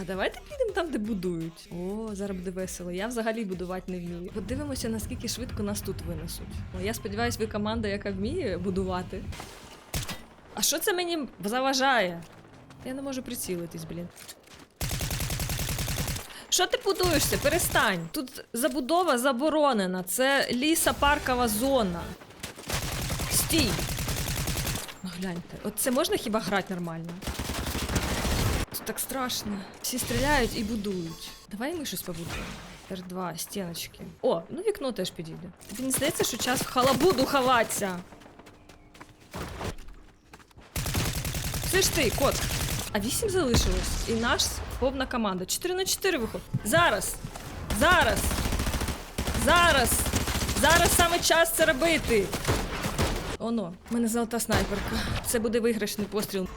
А давайте підемо там, де будують. О, зараз буде весело. Я взагалі будувати не вмію. Подивимося, наскільки швидко нас тут винесуть. Я сподіваюся, ви команда, яка вміє будувати. А що це мені заважає? Я не можу прицілитись, блін. Що ти будуєшся? Перестань. Тут забудова заборонена. Це лісопаркова зона. Стій. Ну гляньте, от це можна хіба грати нормально? Так страшно. Всі стріляють і будують. Давай ми щось побудуємо. Р2, стіночки. О, ну вікно теж підійде. Тобі не здається, що час в халабуду ховатися. Це ж ти, кот. А вісім залишилось. І наш повна команда. 4 на 4 виходить. Зараз! Зараз! Зараз! Зараз саме час це робити! Оно, в мене золота снайперка. Це буде виграшний постріл.